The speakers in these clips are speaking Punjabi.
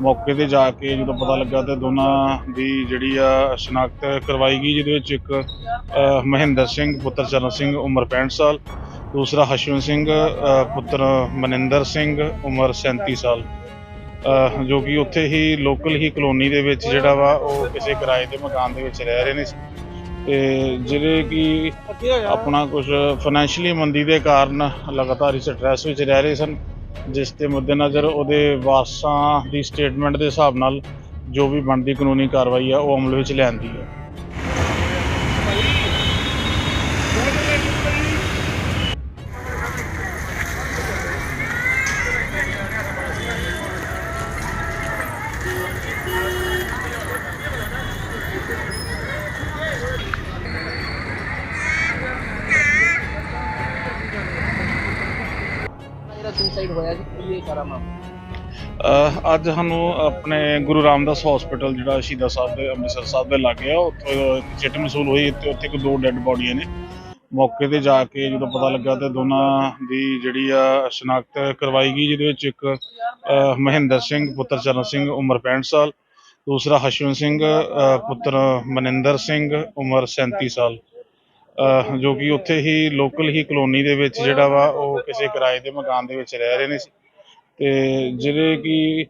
ਮੌਕੇ ਤੇ ਜਾ ਕੇ ਜਦੋਂ ਪਤਾ ਲੱਗਾ ਤੇ ਦੋਨਾਂ ਦੀ ਜਿਹੜੀ ਆ ਸ਼ਨਾਖਤ ਕਰਵਾਈ ਗਈ ਜਿਹਦੇ ਵਿੱਚ ਇੱਕ ਮਹਿੰਦਰ ਸਿੰਘ ਪੁੱਤਰ ਚਰਨ ਸਿੰਘ ਉਮਰ 65 ਸਾਲ ਦੂਸਰਾ ਹਸ਼ਵੰਤ ਸਿੰਘ ਪੁੱਤਰ ਮਨਿੰਦਰ ਸਿੰਘ ਉਮਰ 37 ਸਾਲ। ਜੋ ਕਿ ਉੱਥੇ ਹੀ ਲੋਕਲ ਹੀ ਕਲੋਨੀ ਦੇ ਵਿੱਚ ਜਿਹੜਾ ਵਾ ਉਹ ਕਿਸੇ ਕਿਰਾਏ ਦੇ ਮਕਾਨ ਦੇ ਵਿੱਚ ਰਹਿ ਰਹੇ ਨੇ ਤੇ ਜਿਹੜੇ ਕਿ ਆਪਣਾ ਕੁਝ ਫਾਈਨੈਂਸ਼ੀਅਲੀ ਮੰਦੀ ਦੇ ਕਾਰਨ ਲਗਾਤਾਰ ਇਸ ਸਟ੍ਰੈਸ ਵਿੱਚ ਰਹਿ ਰਹੇ ਸਨ। ਜਿਸ ਦੇ ਮੱਦੇਨਜ਼ਰ ਉਹਦੇ ਵਾਰਸਾਂ ਦੀ ਸਟੇਟਮੈਂਟ ਦੇ ਹਿਸਾਬ ਨਾਲ ਜੋ ਵੀ ਬਣਦੀ ਕਾਨੂੰਨੀ ਕਾਰਵਾਈ ਆ, ਉਹ ਅਮਲ ਵਿੱਚ ਲਿਆਂਦੀ ਹੈ ਜਿਹੜਾ ਸੁਸਾਈਡ ਹੋਇਆ ਜੀ ਕੀ ਇਹ ਸਾਰਾ ਮਾਮਲਾ ਅਹ ਅੱਜ ਸਾਨੂੰ ਆਪਣੇ ਗੁਰੂ ਰਾਮਦਾਸ ਹਸਪੀਟਲ ਜਿਹੜਾ ਸ਼ਹੀਦਾਂ ਸਾਹਿਬ ਦੇ ਅੰਮ੍ਰਿਤਸਰ ਸਾਹਿਬ ਦੇ ਲਾਗੇ ਆ ਉੱਥੇ ਇੱਕ ਚਿੱਟ ਮਸੂਲ ਹੋਈ ਤੇ ਉੱਥੇ ਕੋ ਦੋ ਡੈੱਡ ਬੋਡੀਆਂ ਨੇ। ਮੌਕੇ ਤੇ ਜਾ ਕੇ ਜਦੋਂ ਪਤਾ ਲੱਗਾ ਤੇ ਦੋਨਾਂ ਦੀ ਜਿਹੜੀ ਆ ਸ਼ਨਾਖਤ ਕਰਵਾਈ ਗਈ ਜਿਹਦੇ ਵਿੱਚ ਇੱਕ ਅਹ, ਮਹਿੰਦਰ ਸਿੰਘ ਪੁੱਤਰ ਚਰਨ ਸਿੰਘ ਉਮਰ 65 ਸਾਲ ਦੂਸਰਾ ਹਸ਼ਵਨ ਸਿੰਘ ਅਹ, ਪੁੱਤਰ ਮਨਿੰਦਰ ਸਿੰਘ ਉਮਰ 37 ਸਾਲ। ਜੋ ਕਿ ਉੱਥੇ ਹੀ ਲੋਕਲ ਹੀ ਕਲੋਨੀ ਦੇ ਵਿੱਚ ਜਿਹੜਾ ਵਾ ਉਹ ਕਿਸੇ ਕਿਰਾਏ ਦੇ ਮਕਾਨ ਦੇ ਵਿੱਚ ਰਹਿ ਰਹੇ ਨੇ ਤੇ ਜਿਹੜੇ ਕਿ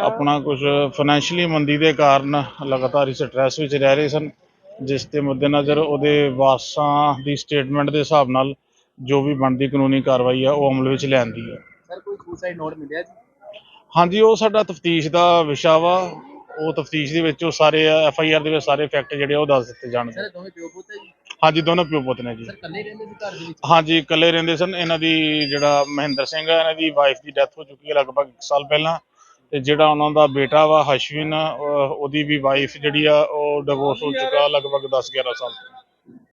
ਆਪਣਾ ਕੁਝ ਫਾਈਨੈਂਸ਼ੀਅਲੀ ਮੰਦੀ ਦੇ ਕਾਰਨ ਲਗਾਤਾਰ ਇਸ ਸਟ੍ਰੈਸ ਵਿੱਚ ਰਹਿ ਰਹੇ ਸਨ ਜਿਸ ਦੇ ਮੱਦੇਨਜ਼ਰ ਉਹਦੇ ਵਾਰਸਾਂ ਦੀ ਸਟੇਟਮੈਂਟ ਦੇ ਹਿਸਾਬ ਨਾਲ ਜੋ ਵੀ ਬਣਦੀ ਕਾਨੂੰਨੀ ਕਾਰਵਾਈ ਆ ਉਹ ਅਮਲ ਵਿੱਚ ਲਿਆਂਦੀ ਹੈ ਸਰ ਕੋਈ ਸੁਸਾਈਡ ਨੋਟ ਮਿਲਿਆ ਜੀ? ਹਾਂਜੀ ਉਹ ਸਾਡਾ ਤਫਤੀਸ਼ ਦਾ ਵਿਸ਼ਾ ਵਾ। ਉਹ ਤਫਤੀਸ਼ ਦੇ ਵਿੱਚ ਉਹ ਸਾਰੇ ਐਫ ਆਈ ਆਰ ਦੇ ਵਿੱਚ ਸਾਰੇ ਫੈਕਟ ਜਿਹੜੇ ਉਹ ਦੱਸ ਦਿੱਤੇ ਜਾਣਗੇ। ਸਰ ਇਹ ਦੋਵੇਂ ਪਿਓ ਪੁੱਤ ਹੈ ਜੀ? ਹਾਂਜੀ ਦੋਨੋਂ ਪਿਓ ਪੁੱਤ ਨੇ ਜੀ। ਸਰ ਇਕੱਲੇ ਰਹਿੰਦੇ ਸੀ ਘਰ ਦੇ ਵਿੱਚ? ਹਾਂਜੀ ਇਕੱਲੇ ਰਹਿੰਦੇ ਸਨ। ਇਹਨਾਂ ਦੀ ਜਿਹੜਾ ਮਹਿੰਦਰ ਸਿੰਘ ਹੈ ਇਹਨਾਂ ਦੀ ਵਾਈਫ ਦੀ ਡੈਥ ਹੋ ਚੁੱਕੀ ਹੈ ਲਗਭਗ 1 ਸਾਲ ਪਹਿਲਾਂ। ਤੇ ਜਿਹੜਾ ਉਹਨਾਂ ਦਾ ਬੇਟਾ ਵਾ ਹਸ਼ਵਿਨ ਉਹਦੀ ਵੀ ਵਾਈਫ ਜਿਹੜੀ ਆ ਉਹ ਡਿਵੋਰਸ ਹੋ ਚੁੱਕਾ ਲਗਭਗ 10 11 ਸਾਲ